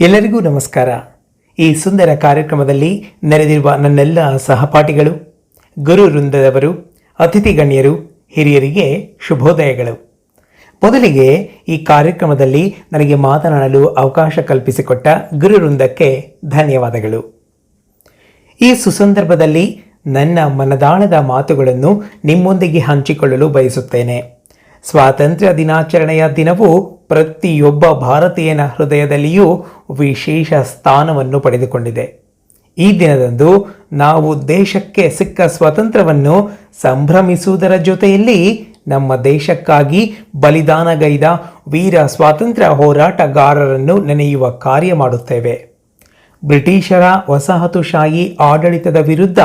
ಎಲ್ಲರಿಗೂ ನಮಸ್ಕಾರ. ಈ ಸುಂದರ ಕಾರ್ಯಕ್ರಮದಲ್ಲಿ ನೆರೆದಿರುವ ನನ್ನೆಲ್ಲ ಸಹಪಾಠಿಗಳು, ಗುರು ವೃಂದದವರು, ಅತಿಥಿ ಗಣ್ಯರು, ಹಿರಿಯರಿಗೆ ಶುಭೋದಯಗಳು. ಮೊದಲಿಗೆ ಈ ಕಾರ್ಯಕ್ರಮದಲ್ಲಿ ನನಗೆ ಮಾತನಾಡಲು ಅವಕಾಶ ಕಲ್ಪಿಸಿಕೊಟ್ಟ ಗುರು ವೃಂದಕ್ಕೆ ಧನ್ಯವಾದಗಳು. ಈ ಸುಸಂದರ್ಭದಲ್ಲಿ ನನ್ನ ಮನದಾಳದ ಮಾತುಗಳನ್ನು ನಿಮ್ಮೊಂದಿಗೆ ಹಂಚಿಕೊಳ್ಳಲು ಬಯಸುತ್ತೇನೆ. ಸ್ವಾತಂತ್ರ್ಯ ದಿನಾಚರಣೆಯ ದಿನವು ಪ್ರತಿಯೊಬ್ಬ ಭಾರತೀಯನ ಹೃದಯದಲ್ಲಿಯೂ ವಿಶೇಷ ಸ್ಥಾನವನ್ನು ಪಡೆದುಕೊಂಡಿದೆ. ಈ ದಿನದಂದು ನಾವು ದೇಶಕ್ಕೆ ಸಿಕ್ಕ ಸ್ವಾತಂತ್ರ್ಯವನ್ನು ಸಂಭ್ರಮಿಸುವುದರ ಜೊತೆಯಲ್ಲಿ ನಮ್ಮ ದೇಶಕ್ಕಾಗಿ ಬಲಿದಾನಗೈದ ವೀರ ಸ್ವಾತಂತ್ರ್ಯ ಹೋರಾಟಗಾರರನ್ನು ನೆನೆಯುವ ಕಾರ್ಯ ಮಾಡುತ್ತೇವೆ. ಬ್ರಿಟಿಷರ ವಸಾಹತುಶಾಹಿ ಆಡಳಿತದ ವಿರುದ್ಧ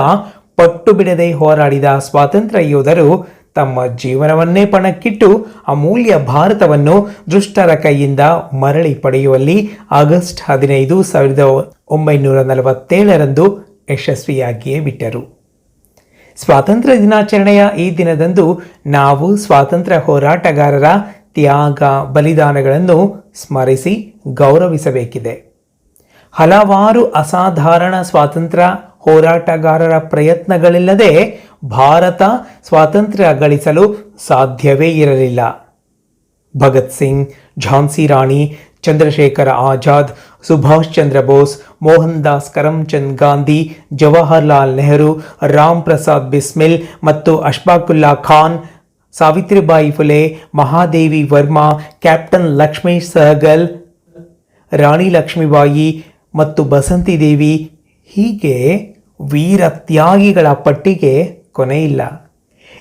ಪಟ್ಟು ಬಿಡದೆ ಹೋರಾಡಿದ ಸ್ವಾತಂತ್ರ್ಯ ಯೋಧರು ತಮ್ಮ ಜೀವನವನ್ನೇ ಪಣಕ್ಕಿಟ್ಟು ಅಮೂಲ್ಯ ಭಾರತವನ್ನು ದುಷ್ಟರ ಕೈಯಿಂದ ಮರಳಿ ಪಡೆಯುವಲ್ಲಿ ಆಗಸ್ಟ್ ಹದಿನೈದು ಸಾವಿರದ ಒಂಬೈನೂರ ನಲವತ್ತೇಳರಂದು ಯಶಸ್ವಿಯಾಗಿಯೇ ಬಿಟ್ಟರು. ಸ್ವಾತಂತ್ರ್ಯ ದಿನಾಚರಣೆಯ ಈ ದಿನದಂದು ನಾವು ಸ್ವಾತಂತ್ರ್ಯ ಹೋರಾಟಗಾರರ ತ್ಯಾಗ ಬಲಿದಾನಗಳನ್ನು ಸ್ಮರಿಸಿ ಗೌರವಿಸಬೇಕಿದೆ. ಹಲವಾರು ಅಸಾಧಾರಣ ಸ್ವಾತಂತ್ರ್ಯ ಹೋರಾಟಗಾರರ ಪ್ರಯತ್ನಗಳಿಲ್ಲದೆ ಭಾರತ ಸ್ವಾತಂತ್ರ್ಯ ಗಳಿಸಲು ಸಾಧ್ಯವೇ ಇರಲಿಲ್ಲ. ಭಗತ್ ಸಿಂಗ್, ಝಾನ್ಸಿ ರಾಣಿ, ಚಂದ್ರಶೇಖರ ಆಜಾದ್, ಸುಭಾಷ್ ಚಂದ್ರ ಬೋಸ್ ಮೋಹನ್ ದಾಸ್ ಕರಮ್ಚಂದ್ ಗಾಂಧಿ, ಜವಾಹರ್ಲಾಲ್ ನೆಹರು, ರಾಮ್ ಪ್ರಸಾದ್ ಬಿಸ್ಮಿಲ್ ಮತ್ತು ಅಶ್ಫಾಕುಲ್ಲಾ ಖಾನ್, ಸಾವಿತ್ರಿಬಾಯಿ ಫುಲೆ, ಮಹಾದೇವಿ ವರ್ಮಾ, ಕ್ಯಾಪ್ಟನ್ ಲಕ್ಷ್ಮೇಶ್ ಸಹಗಲ್, ರಾಣಿ ಲಕ್ಷ್ಮೀಬಾಯಿ ಮತ್ತು ಬಸಂತಿದೇವಿ ಹೀಗೆ ವೀರ ತ್ಯಾಗಿಗಳ ಪಟ್ಟಿಗೆ ಕೊನೆಯಿಲ್ಲ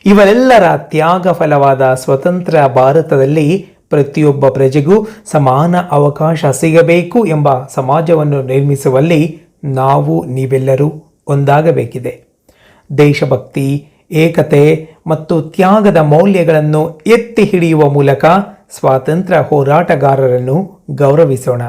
ಇವರೆಲ್ಲರ ತ್ಯಾಗ ಫಲವಾದ ಸ್ವತಂತ್ರ ಭಾರತದಲ್ಲಿ ಪ್ರತಿಯೊಬ್ಬ ಪ್ರಜೆಗೂ ಸಮಾನ ಅವಕಾಶ ಸಿಗಬೇಕು ಎಂಬ ಸಮಾಜವನ್ನು ನಿರ್ಮಿಸುವಲ್ಲಿ ನಾವು ನೀವೆಲ್ಲರೂ ಒಂದಾಗಬೇಕಿದೆ. ದೇಶಭಕ್ತಿ, ಏಕತೆ ಮತ್ತು ತ್ಯಾಗದ ಮೌಲ್ಯಗಳನ್ನು ಎತ್ತಿ ಹಿಡಿಯುವ ಮೂಲಕ ಸ್ವಾತಂತ್ರ್ಯ ಹೋರಾಟಗಾರರನ್ನು ಗೌರವಿಸೋಣ.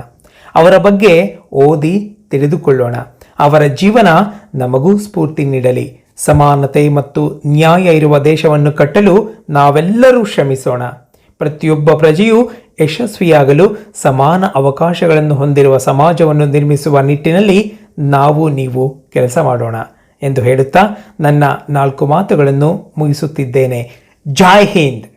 ಅವರ ಬಗ್ಗೆ ಓದಿ ತಿಳಿದುಕೊಳ್ಳೋಣ. ಅವರ ಜೀವನ ನಮಗೂ ಸ್ಫೂರ್ತಿ ನೀಡಲಿ. ಸಮಾನತೆ ಮತ್ತು ನ್ಯಾಯ ಇರುವ ದೇಶವನ್ನು ಕಟ್ಟಲು ನಾವೆಲ್ಲರೂ ಶ್ರಮಿಸೋಣ. ಪ್ರತಿಯೊಬ್ಬ ಪ್ರಜೆಯೂ ಯಶಸ್ವಿಯಾಗಲು ಸಮಾನ ಅವಕಾಶಗಳನ್ನು ಹೊಂದಿರುವ ಸಮಾಜವನ್ನು ನಿರ್ಮಿಸುವ ನಿಟ್ಟಿನಲ್ಲಿ ನಾವು ನೀವು ಕೆಲಸ ಮಾಡೋಣ ಎಂದು ಹೇಳುತ್ತಾ ನನ್ನ ನಾಲ್ಕು ಮಾತುಗಳನ್ನು ಮುಗಿಸುತ್ತಿದ್ದೇನೆ. ಜೈ ಹಿಂದ್!